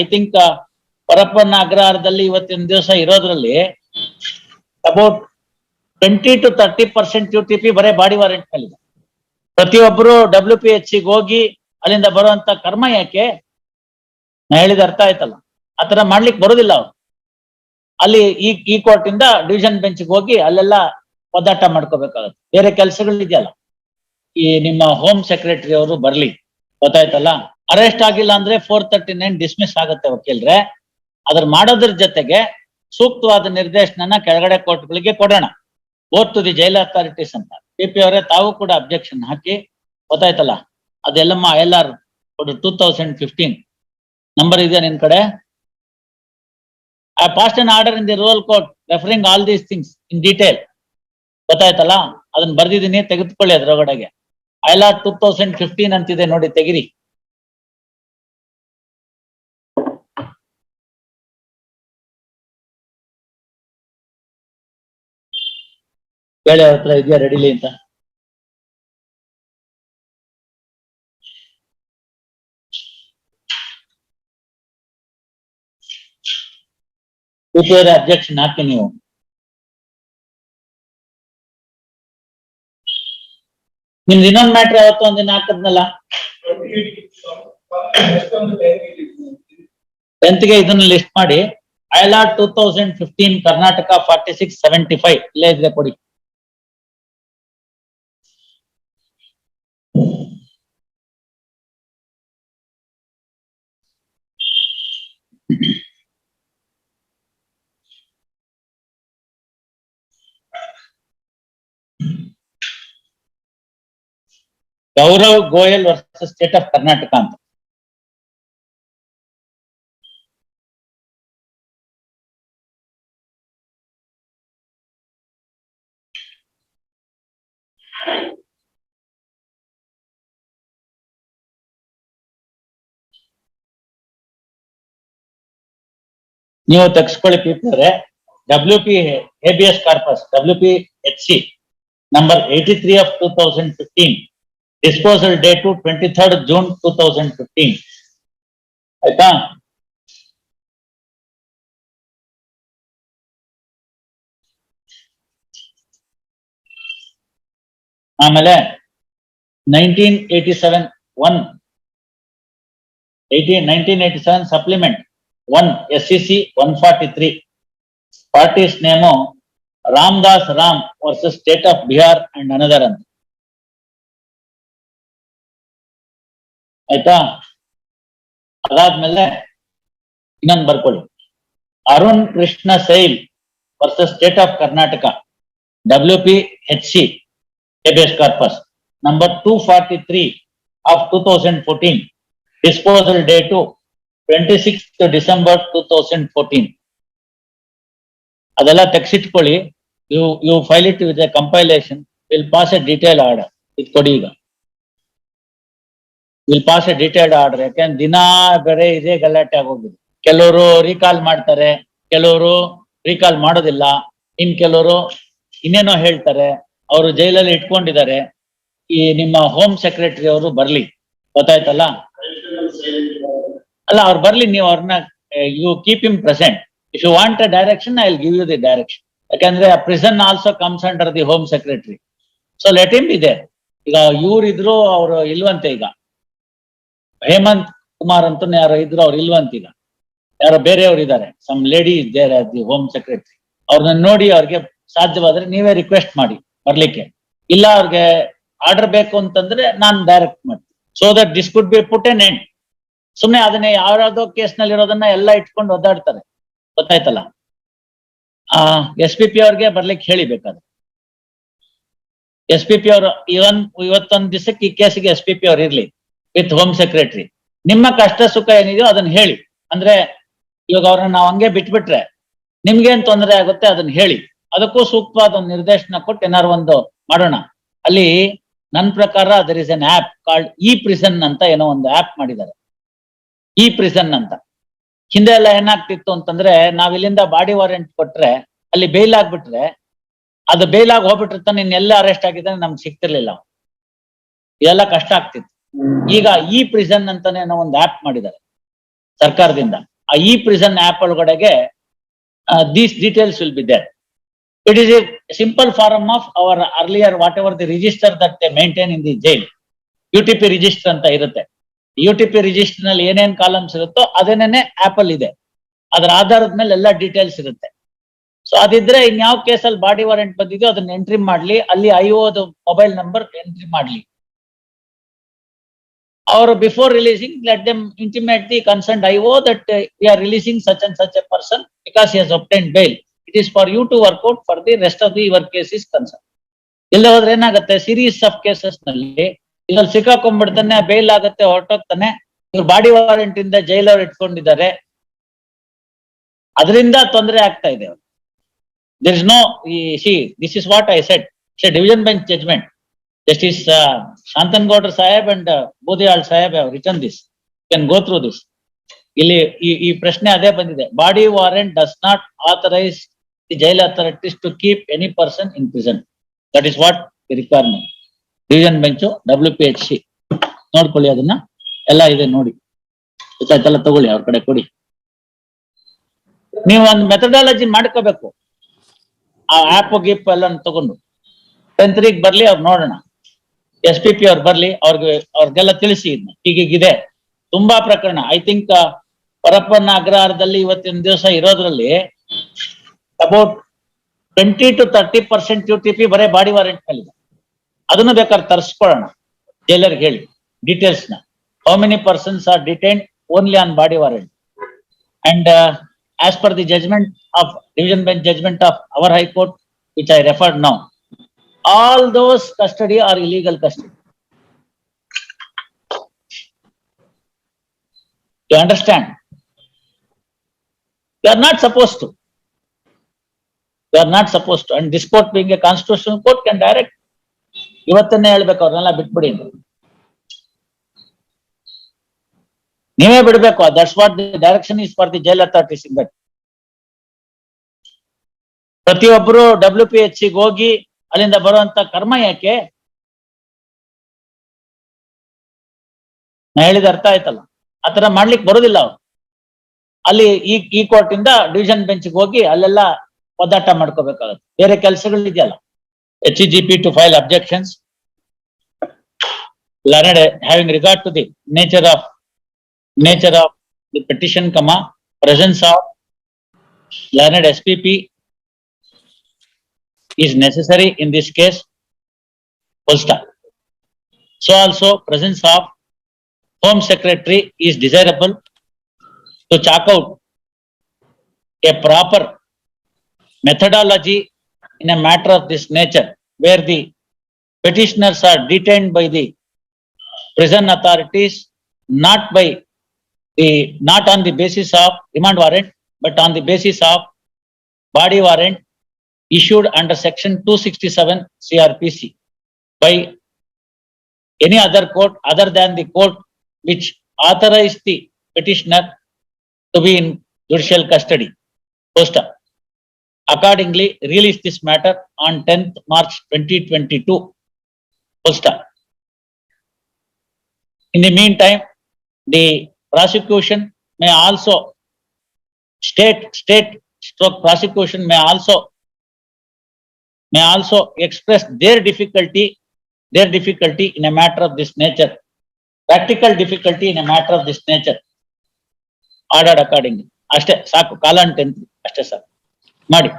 I think Parappana ಅಗ್ರಹಾರದಲ್ಲಿ ಇವತ್ತಿನ ದಿವಸ ಇರೋದ್ರಲ್ಲಿ about twenty to thirty percent U T P ಬರೇ ಬಾಡಿ ವಾರೆಂಟ್ ಮೇಲಿದೆ ಪ್ರತಿಯೊಬ್ಬರು ಡಬ್ಲ್ಯೂ ಪಿ ಎಚ್ ಹೋಗಿ ಅಲ್ಲಿಂದ ಬರುವಂತ ಕರ್ಮ ಯಾಕೆ? ನಾ ಹೇಳಿದ ಅರ್ಥ ಆಯ್ತಲ್ಲ. ಆತರ ಮಾಡ್ಲಿಕ್ಕೆ ಬರೋದಿಲ್ಲ ಅವ್ರು. ಅಲ್ಲಿ ಈ ಈ ಕೋರ್ಟ್ ಇಂದ ಡಿವಿಷನ್ ಬೆಂಚ್ ಹೋಗಿ ಅಲ್ಲೆಲ್ಲ ಒದ್ದಾಟ ಮಾಡ್ಕೋಬೇಕಾಗತ್ತೆ. ಬೇರೆ ಕೆಲಸಗಳಿದೆಯಲ್ಲ. ಈ ನಿಮ್ಮ ಹೋಮ್ ಸೆಕ್ರೆಟರಿ ಅವರು ಬರ್ಲಿ. ಗೊತ್ತಾಯ್ತಲ್ಲ? ಅರೆಸ್ಟ್ ಆಗಿಲ್ಲ ಅಂದ್ರೆ ಫೋರ್ ತರ್ಟಿ ನೈನ್ ಡಿಸ್ಮಿಸ್ ಆಗುತ್ತೆ ವಕೀಲ್ರೆ. ಅದ್ರ ಮಾಡೋದ್ರ ಜೊತೆಗೆ ಸೂಕ್ತವಾದ ನಿರ್ದೇಶನ ಕೆಳಗಡೆ ಕೋರ್ಟ್ಗಳಿಗೆ ಕೊಡೋಣ. ಟು ದಿ ಜೈಲ್ ಅಥಾರಿಟೀಸ್ ಅಂತ. ಪಿ ಪಿ ಅವರೇ ತಾವು ಕೂಡ ಅಬ್ಜೆಕ್ಷನ್ ಹಾಕಿ ಗೊತ್ತಾಯ್ತಲ್ಲ? ಅದೆಲ್ಲಮ್ಮ L R two thousand fifteen number ಇದೆ ನಿನ್ ಕಡೆ? Passed an order in the rural court referring all these things in detail ಗೊತ್ತಾಯ್ತಲ್ಲ? ಅದನ್ನ ಬರ್ದಿದ್ದೀನಿ, ತೆಗೆದುಕೊಳ್ಳಿ ಅದ್ರೊಳಗಡೆಗೆ. I R two thousand fifteen ಅಂತಿದೆ ನೋಡಿ, ತೆಗಿರಿ. ಹೇಳಿ ಅವ್ರ ಹತ್ರ ಇದೆಯಾ ರೆಡಿಲಿ ಅಂತ? ಕೂತಿದ್ರೆ ಅಬ್ಜೆಕ್ಷನ್ ಹಾಕಿ ನೀವು. ನಿಮ್ದು ಇನ್ನೊಂದು ಮ್ಯಾಟ್ರ್ ಯಾವತ್ತೋ ಒಂದಿನ ಹಾಕದ್ನಲ್ಲ? ಟೆಂತ್ಗೆ ಇದನ್ನ ಲಿಸ್ಟ್ ಮಾಡಿ ಐಲಾಟ್ two thousand fifteen Karnataka forty six seventy five ಇಲ್ಲೇ ಇದ್ರೆ ಕೊಡಿ. Gaurav Goyal versus state of Karnataka ಅಂತ. ನೀವು ತೆಗೆಸ್ಕೊಳ್ಳಿ ಪೀಪಲ್ರೆ W P habeas corpus W P H C number eighty three of two thousand fifteen disposal date twenty third June two thousand fifteen ಆಯ್ತಾ ಆಮೇಲೆ nineteen eighty seven one eighteen nineteen eighty seven supplement one S C C one forty three parties name Ramdas Ram versus state of Bihar and another ಅಂತ ಆಯ್ತಾ? ಅದಾದ್ಮೇಲೆ ಇನ್ನೊಂದು ಬರ್ಕೊಳ್ಳಿ. Arun Krishna Sail versus state of Karnataka W P H C habeas corpus number two forty three of two thousand fourteen disposal date twenty six December two thousand fourteen ಅದೆಲ್ಲ ತೆಗ್ಸಿಟ್ಕೊಳ್ಳಿ. You you file it with a compilation will pass a detail order ಇದು ಕೊಡಿ ಈಗ. Will pass a detailed order ಯಾಕೆಂದ್ರೆ ದಿನಾ ಬೇರೆ ಇದೇ ಗಲಾಟೆ ಆಗೋಗಿದೆ. ಕೆಲವರು ರೀಕಾಲ್ ಮಾಡ್ತಾರೆ, ಕೆಲವರು ರೀಕಾಲ್ ಮಾಡೋದಿಲ್ಲ, ಇನ್ ಕೆಲವರು ಇನ್ನೇನೋ ಹೇಳ್ತಾರೆ, ಅವರು ಜೈಲಲ್ಲಿ ಇಟ್ಕೊಂಡಿದ್ದಾರೆ, ಈ ನಿಮ್ಮ ಹೋಮ್ ಸೆಕ್ರೆಟರಿ ಅವರು ಬರ್ಲಿ. ಗೊತ್ತಾಯ್ತಲ್ಲ? ಅಲ್ಲ, ಅವ್ರು ಬರ್ಲಿ, ನೀವು ಅವ್ರನ್ನ you keep him present if you want a direction I will give you the direction ಯಾಕಂದ್ರೆ prison also comes under the home secretary so let him ಇದೆ ಈಗ ಇವ್ರಿದ್ರು ಅವರು ಇಲ್ವಂತೆ ಈಗ. ಹೇಮಂತ್ ಕುಮಾರ್ ಅಂತ ಯಾರೋ ಇದ್ರು ಅವ್ರು ಇಲ್ವಂತಿಲ್ಲ ಯಾರೋ ಬೇರೆಯವ್ರು ಇದ್ದಾರೆ some lady there the home secretary ಅವ್ರನ್ನ ನೋಡಿ ಅವ್ರಿಗೆ ಸಾಧ್ಯವಾದ್ರೆ ನೀವೇ ರಿಕ್ವೆಸ್ಟ್ ಮಾಡಿ ಬರ್ಲಿಕ್ಕೆ. ಇಲ್ಲ ಅವ್ರಿಗೆ ಆರ್ಡರ್ ಬೇಕು ಅಂತಂದ್ರೆ ನಾನು ಡೈರೆಕ್ಟ್ ಮಾಡ್ತೀನಿ. So that this could be put an end ಸುಮ್ನೆ ಅದನ್ನ ಯಾವ್ಯಾವ್ದೋ ಕೇಸ್ನಲ್ಲಿ ಇರೋದನ್ನ ಎಲ್ಲ ಇಟ್ಕೊಂಡು ಒದ್ದಾಡ್ತಾರೆ. ಗೊತ್ತಾಯ್ತಲ್ಲ? ಆ ಎಸ್ ಪಿ ಪಿ ಅವ್ರಿಗೆ ಬರ್ಲಿಕ್ಕೆ ಹೇಳಿ ಬೇಕಾದ್ರೆ ಎಸ್ ಪಿ ಪಿ ಅವರು ಇವನ್, ಇವತ್ತೊಂದ್ ದಿವಸಕ್ಕೆ ಈ ಕೇಸಿಗೆ ಎಸ್ ಪಿ ಪಿ ಅವ್ರು ಇರ್ಲಿ. With home secretary. ನಿಮ್ಮ ಕಷ್ಟ ಸುಖ ಏನಿದೆಯೋ ಅದನ್ನ ಹೇಳಿ. ಅಂದ್ರೆ ಇವಾಗ ಅವ್ರನ್ನ ನಾವು ಹಂಗೆ ಬಿಟ್ಬಿಟ್ರೆ ನಿಮ್ಗೇನ್ ತೊಂದರೆ ಆಗುತ್ತೆ ಅದನ್ನ ಹೇಳಿ. ಅದಕ್ಕೂ ಸೂಕ್ತವಾದ ಒಂದು ನಿರ್ದೇಶನ ಕೊಟ್ಟು ಏನಾರು ಒಂದು ಮಾಡೋಣ. ಅಲ್ಲಿ ನನ್ನ ಪ್ರಕಾರ there is an app called e prison ಅಂತ ಏನೋ ಒಂದು ಆಪ್ ಮಾಡಿದ್ದಾರೆ. ಇ ಪ್ರಿಸನ್ ಅಂತ. ಹಿಂದೆ ಎಲ್ಲ ಏನಾಗ್ತಿತ್ತು ಅಂತಂದ್ರೆ ನಾವ್ ಇಲ್ಲಿಂದ ಬಾಡಿ ವಾರೆಂಟ್ ಕೊಟ್ರೆ ಅಲ್ಲಿ ಬೇಲ್ ಆಗ್ಬಿಟ್ರೆ ಅದು ಬೇಲ್ ಆಗಿ ಹೋಗ್ಬಿಟ್ಟಿರ್ತಾನೆ ಇನ್ನೆಲ್ಲ ಅರೆಸ್ಟ್ ಆಗಿದ್ದಾನೆ ನಮ್ಗೆ ಸಿಗ್ತಿರ್ಲಿಲ್ಲ. ಇದೆಲ್ಲ ಕಷ್ಟ ಆಗ್ತಿತ್ತು. ಈಗ ಇ ಪ್ರಿಸನ್ ಅಂತಾನೆ ಒಂದು ಆಪ್ ಮಾಡಿದ್ದಾರೆ ಸರ್ಕಾರದಿಂದ. ಆ ಇ ಪ್ರಿಸನ್ ಆಪ್ ಒಳಗಡೆಗೆ these details will be there it is a simple form of our earlier whatever the register that they maintain in the jail U T P register ಅಂತ ಇರುತ್ತೆ. You T P ರಿಜಿಸ್ಟರ್ನಲ್ಲಿ ಏನೇನ್ columns ಇರುತ್ತೋ ಅದೇನೇನೆ app ಅಲ್ಲಿ ಇದೆ. ಅದರ ಆಧಾರದ ಮೇಲೆ ಎಲ್ಲ ಡೀಟೇಲ್ಸ್ ಇರುತ್ತೆ. ಸೊ ಅದಿದ್ರೆ ಇನ್ಯಾವ ಕೇಸಲ್ಲಿ ಬಾಡಿ ವಾರೆಂಟ್ ಬಂದಿದ್ಯೋ ಅದನ್ನ ಎಂಟ್ರಿ ಮಾಡ್ಲಿ. ಅಲ್ಲಿ ಐ ಮೊಬೈಲ್ ನಂಬರ್ ಎಂಟ್ರಿ ಮಾಡ್ಲಿ. ಅವರು before releasing, let them intimate the concerned IO that uh, we are releasing such and such a person because he has obtained bail It is for you to work out for the rest of the your is concern ಇಲ್ಲ ಹೋದ್ರೆ ಏನಾಗುತ್ತೆ series of ಕೇಸಸ್ನಲ್ಲಿ ಇದ್ರಲ್ಲಿ ಸಿಕ್ಕಾಕೊಂಡ್ಬಿಡ್ತಾನೆ bale ಆಗುತ್ತೆ ಹೊರಟೋಗ್ತಾನೆ ಇವ್ರು body warrant ಇಂದ ಜೈಲವ್ರು ಇಟ್ಕೊಂಡಿದ್ದಾರೆ ಅದರಿಂದ ತೊಂದರೆ ಆಗ್ತಾ ಇದೆ this is no see this is what I set division bench judgment justice Shantanagoudar saheb and Budihal saheb return this can go through this ಇಲ್ಲಿ ಈ ಈ ಪ್ರಶ್ನೆ ಅದೇ ಬಂದಿದೆ. Body warrant does not authorise the jail authorities to keep any person in prison that is what the requirement division bench W P H C ನೋಡ್ಕೊಳ್ಳಿ ಅದನ್ನ. ಎಲ್ಲ ಇದೆ ನೋಡಿ. ಗೊತ್ತಾಯ್ತಲ್ಲ ತಗೊಳ್ಳಿ, ಅವ್ರ ಕಡೆ ಕೊಡಿ. ನೀವು ಒಂದು ಮೆಥಡಾಲಜಿ ಮಾಡ್ಕೋಬೇಕು. ಆ ಆ್ಯಪ್ ಗಿಪ್ ಎಲ್ಲ ತಗೊಂಡು. ಟೆಂತ್ರಿಗೆ ಬರ್ಲಿ, ಅವ್ರು ನೋಡೋಣ. ಎಸ್ ಪಿ ಪಿ ಅವ್ರು ಬರ್ಲಿ, ಅವ್ರಿಗೆ, ಅವ್ರಿಗೆಲ್ಲ ತಿಳಿಸಿ ಇದ್ನ. ಹೀಗೀಗಿದೆ ತುಂಬಾ ಪ್ರಕರಣ. ಐ ಥಿಂಕ್ ಪರಪ್ಪನ ಅಗ್ರಹಾರದಲ್ಲಿ ಇವತ್ತಿನ ದಿವಸ ಇರೋದ್ರಲ್ಲಿ about twenty to thirty percent U T P ಬರೇ ಬಾಡಿ ವಾರೆಂಟ್ ಮೇಲೆ ಅದನ್ನು ಬೇಕಾದ್ರೆ ತರಿಸ್ಕೊಳ್ಳೋಣ. ಜೈಲರ್ಗೆ ಹೇಳಿ ಡೀಟೇಲ್ಸ್ನ. How many persons are detain only on body warrant and as per the judgment of division bench judgment of our high court which I referred now all those custody are illegal custody. You understand? You are not supposed to. You are not supposed to. And this court being a constitutional court can direct. ಇವತ್ತನ್ನೇ ಹೇಳ್ಬೇಕು ಅವ್ರನ್ನೆಲ್ಲ ಬಿಟ್ಬಿಡಿ ನೀವೇ ಬಿಡ್ಬೇಕು that's what the direction is for the jail authorities in that ಪ್ರತಿಯೊಬ್ಬರು W P H ಹೋಗಿ ಅಲ್ಲಿಂದ ಬರುವಂತ ಕರ್ಮ ಯಾಕೆ? ನಾ ಹೇಳಿದ ಅರ್ಥ ಆಯ್ತಲ್ಲ. ಆತರ ಮಾಡ್ಲಿಕ್ಕೆ ಬರೋದಿಲ್ಲ ಅವ್ರು. ಅಲ್ಲಿ ಈ ಈ ಕೋರ್ಟ್ ಇಂದ ಡಿವಿಷನ್ ಬೆಂಚ್ಗೆ ಹೋಗಿ ಅಲ್ಲೆಲ್ಲ ಒದ್ದಾಟ ಮಾಡ್ಕೋಬೇಕಾಗುತ್ತೆ. ಬೇರೆ ಕೆಲಸಗಳು ಇದೆಯಲ್ಲ H G P to file objections learned having regard to the nature of nature of the petition cum presence of learned S P P is necessary in this case. Full stop. So also presence of Home Secretary is desirable to chalk out a proper methodology in a matter of this nature where the petitioners are detained by the prison authorities, not by the, not on the basis of remand warrant, but on the basis of body warrant issued under section two sixty-seven CRPC by any other court other than the court which authorized the petitioner to be in judicial custody. Posta. Accordingly, release this matter on tenth March twenty twenty-two. Posta. In the meantime, the prosecution may also state, state stroke prosecution may also may also express their difficulty, their difficulty in a matter of this nature. Practical difficulty in a matter of this nature. Ordered accordingly. ಅಷ್ಟೇ ಸಾಕು ಕಾಲ tenth ಅಷ್ಟೇ ಸಾಕು ಮಾಡಿ